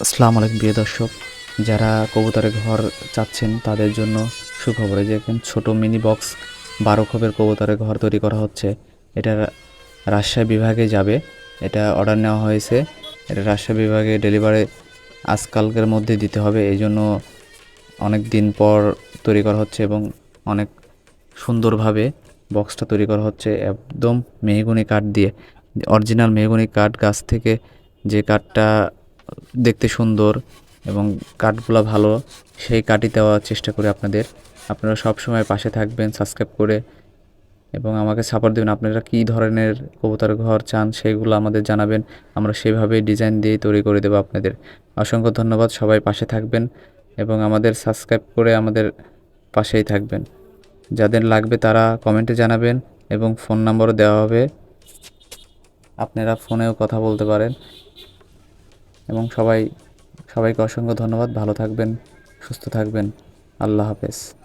আসসালামু আলাইকুম প্রিয় দর্শক, যারা কবুতরের ঘর চাচ্ছেন তাদের জন্য সুখবর যে এখন ছোট মিনি বক্স বারো খোপের কবুতরের ঘর তৈরি করা হচ্ছে। এটা রাজশাহী বিভাগে যাবে। এটা অর্ডার নেওয়া হয়েছে। এটা রাজশাহী বিভাগে ডেলিভারি আজকালকের মধ্যে দিতে হবে। এই জন্য অনেক দিন পর তৈরি করা হচ্ছে এবং অনেক সুন্দরভাবে বক্সটা তৈরি করা হচ্ছে। একদম মেহগুনি কাঠ দিয়ে। অরিজিনাল মেহগুনি কাঠ, গাছ থেকে যে কাঠটা দেখতে সুন্দর এবং কাঠগুলো ভালো, সেই কাঠই দেওয়ার চেষ্টা করি আপনাদের। আপনারা সব সময় পাশে থাকবেন সাবস্ক্রাইব করে এবং আমাকে সাপোর্ট দেবেন। আপনারা কী ধরনের কবুতরের ঘর চান সেগুলো আমাদের জানাবেন। আমরা সেভাবেই ডিজাইন দিয়ে তৈরি করে দেবো আপনাদের। অসংখ্য ধন্যবাদ, সবাই পাশে থাকবেন এবং আমাদের সাবস্ক্রাইব করে আমাদের পাশেই থাকবেন। যাদের লাগবে তারা কমেন্টে জানাবেন এবং ফোন নাম্বারও দেওয়া হবে। আপনারা ফোনেও কথা বলতে পারেন। এবং সবাই সবাইকে অসংখ্য ধন্যবাদ। ভালো থাকবেন সুস্থ থাকবেন। আল্লাহ হাফেজ।